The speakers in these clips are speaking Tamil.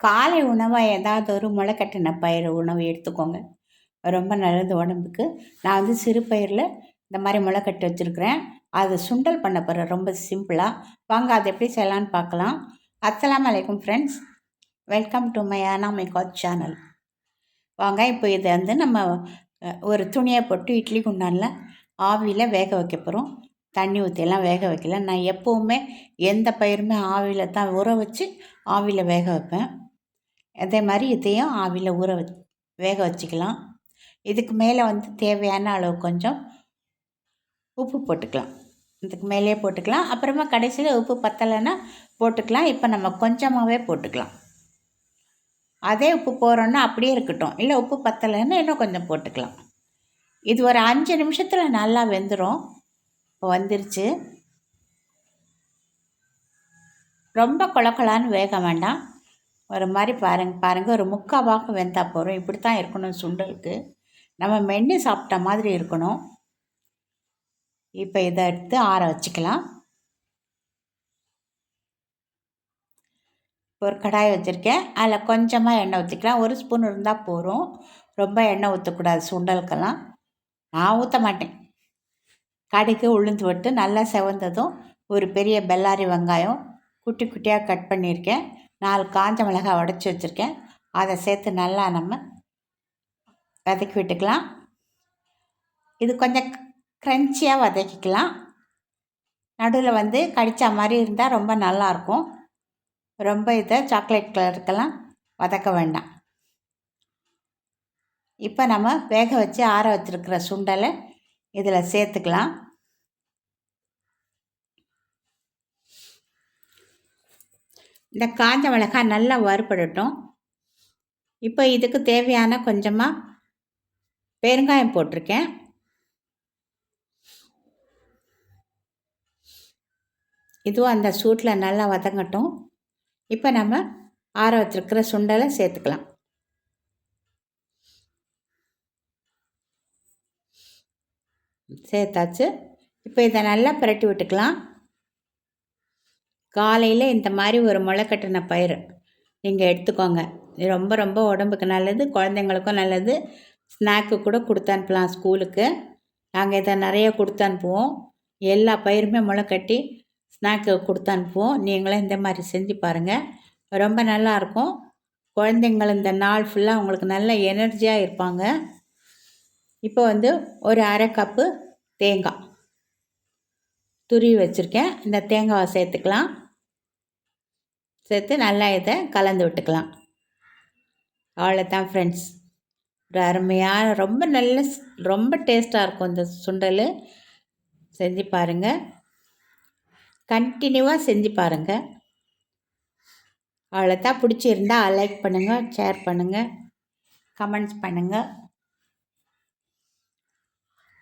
காலை உணவாக ஏதாவது ஒரு முளைக்கட்டின பயிர் உணவு எடுத்துக்கோங்க. ரொம்ப நல்லது உடம்புக்கு. நான் வந்து சிறு பயிரில் இந்த மாதிரி முளைக்கட்டி வச்சுருக்கிறேன். அது சுண்டல் பண்ண போகிறேன் ரொம்ப சிம்பிளாக வாங்க அதை எப்படி செய்யலான்னு பார்க்கலாம். அஸ்லாம் வலைக்கம் ஃப்ரெண்ட்ஸ் வெல்கம் டு மை ஆனா மை சேனல் வாங்க இப்போ இதை வந்து நம்ம ஒரு துணியை போட்டு இட்லி குண்டானில் ஆவியில் வேக வைக்க போகிறோம் தண்ணி ஊற்றியெல்லாம் வேக வைக்கல. நான் எப்போவுமே எந்த பயிருமே ஆவியில் தான் ஊற வச்சு ஆவியில் வேக வைப்பேன். அதே மாதிரி இதையும் ஆவியில் ஊற வ வேக வச்சுக்கலாம். இதுக்கு மேலே வந்து தேவையான அளவு கொஞ்சம் உப்பு போட்டுக்கலாம். இதுக்கு மேலேயே போட்டுக்கலாம். அப்புறமா கடைசியில் உப்பு பத்தலைன்னா போட்டுக்கலாம். இப்போ நம்ம கொஞ்சமாகவே போட்டுக்கலாம். அதே உப்பு போகிறோன்னா அப்படியே இருக்கட்டும். இல்லை உப்பு பத்தலைன்னா இன்னும் கொஞ்சம் போட்டுக்கலாம். இது ஒரு அஞ்சு நிமிஷத்தில் நல்லா வெந்துடும் இப்போ வந்துருச்சு. ரொம்ப குழக்கலான்னு வேக வேண்டாம். ஒரு மாதிரி பாருங்க பாருங்கள் ஒரு முக்கால் பாகம் வெந்தால் போகிறோம் இப்படி தான் இருக்கணும் சுண்டலுக்கு. நம்ம மென்று சாப்பிட்ட மாதிரி இருக்கணும். இப்போ இதை எடுத்து ஆற வச்சுக்கலாம். ஒரு கடாய் வச்சுருக்கேன். அதில் கொஞ்சமாக எண்ணெய் ஊற்றிக்கலாம். ஒரு ஸ்பூன் இருந்தால் போகிறோம் ரொம்ப எண்ணெய் ஊற்றக்கூடாது சுண்டலுக்கெல்லாம். நான் ஊற்ற மாட்டேன். கடுகு உளுந்து விட்டு நல்லா செவந்ததும் ஒரு பெரிய பெல்லாரி வெங்காயம் குட்டி குட்டியாக கட் பண்ணியிருக்கேன். நாலு காஞ்ச மிளகாய் உடச்சி வச்சுருக்கேன். அதை சேர்த்து நல்லா நம்ம வதக்கி விட்டுக்கலாம். இது கொஞ்சம் க்ரன்ச்சியாக வதக்கிக்கலாம். நடுவில் வந்து கடித்த மாதிரி இருந்தால் ரொம்ப நல்லாயிருக்கும் ரொம்ப இதை சாக்லேட் கலருக்கெல்லாம் வதக்க வேண்டாம். இப்போ நம்ம வேக வச்சு ஆற வச்சுருக்கிற சுண்டலை இதில் சேர்த்துக்கலாம். இந்த காஞ்ச மிளகாய் நல்லா வறுபடட்டும். இப்போ இதுக்கு தேவையான கொஞ்சமாக பெருங்காயம் போட்டிருக்கேன். இதுவும் அந்த சூட்டில் நல்லா வதங்கட்டும். இப்போ நம்ம ஆற வச்சிருக்கிற சுண்டலை சேர்த்துக்கலாம். சேர்த்தாச்சு. இப்போ இதை நல்லா புரட்டி விட்டுக்கலாம். காலையில் இந்த மாதிரி ஒரு முளை கட்டின பயிர் நீங்கள் எடுத்துக்கோங்க. இது ரொம்ப ரொம்ப உடம்புக்கு நல்லது குழந்தைங்களுக்கும் நல்லது. ஸ்நாக்கு கூட கொடுத்து அனுப்பலாம் ஸ்கூலுக்கு. நாங்கள் இதை நிறைய கொடுத்து அனுப்புவோம். எல்லா பயிருமே முளை கட்டி ஸ்நாக்கு கொடுத்து அனுப்புவோம். நீங்களும் இந்த மாதிரி செஞ்சு பாருங்கள் ரொம்ப நல்லாயிருக்கும் குழந்தைங்கள் இந்த நாள் ஃபுல்லாக அவங்களுக்கு நல்ல எனர்ஜியாக இருப்பாங்க. இப்போ வந்து ஒரு அரை கப்பு தேங்காய். துருவி வச்சுருக்கேன். இந்த தேங்காவை சேர்த்துக்கலாம். சேர்த்து நல்லா இதை கலந்து விட்டுக்கலாம். அவ்வளோதான் ஃப்ரெண்ட்ஸ் ஒரு அருமையாக ரொம்ப நல்ல ரொம்ப டேஸ்ட்டாக இருக்கும் இந்த சுண்டல். செஞ்சு பாருங்கள் கண்டினியூவாக செஞ்சு பாருங்கள் அவ்வளோதான். பிடிச்சிருந்தால் லைக் பண்ணுங்கள் ஷேர் பண்ணுங்கள் கமெண்ட்ஸ் பண்ணுங்கள்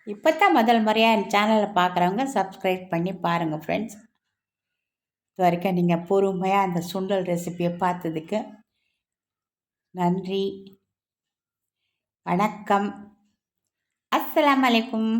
இப்போ தான் முதல் முறையாக என் சேனலை பார்க்குறவங்க சப்ஸ்கிரைப் பண்ணி பாருங்கள் ஃப்ரெண்ட்ஸ் இது வரைக்கும் நீங்கள் பொறுமையாக அந்த சுண்டல் ரெசிப்பியை பார்த்ததுக்கு நன்றி. வணக்கம். அஸ்லாம் வலைக்கும்